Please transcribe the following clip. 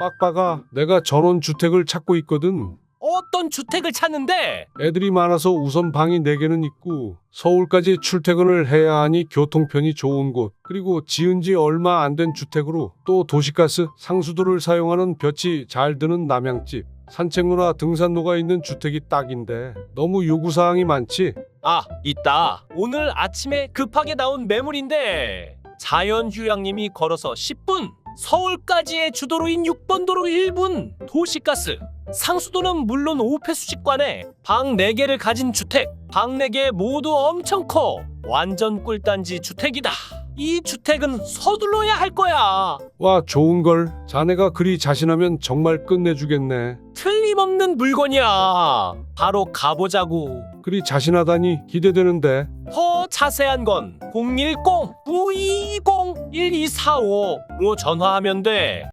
빡빡아, 내가 전원 주택을 찾고 있거든. 어떤 주택을 찾는데? 애들이 많아서 우선 방이 4개는 있고 서울까지 출퇴근을 해야 하니 교통편이 좋은 곳. 그리고 지은 지 얼마 안 된 주택으로 또 도시가스 상수도를 사용하는 볕이 잘 드는 남양집 산책로나 등산로가 있는 주택이 딱인데 너무 요구사항이 많지. 아 있다. 오늘 아침에 급하게 나온 매물인데 자연휴양님이 걸어서 10분 서울까지의 주도로인 6번 도로 1분 도시가스 상수도는 물론 5폐 수직관에 방 4개를 가진 주택 방 4개 모두 엄청 커. 완전 꿀단지 주택이다. 이 주택은 서둘러야 할 거야. 와 좋은걸. 자네가 그리 자신하면 정말 끝내주겠네. 틀림없는 물건이야. 바로 가보자고. 그리 자신하다니 기대되는데. 더 자세한 건 010-920-1245로 전화하면 돼.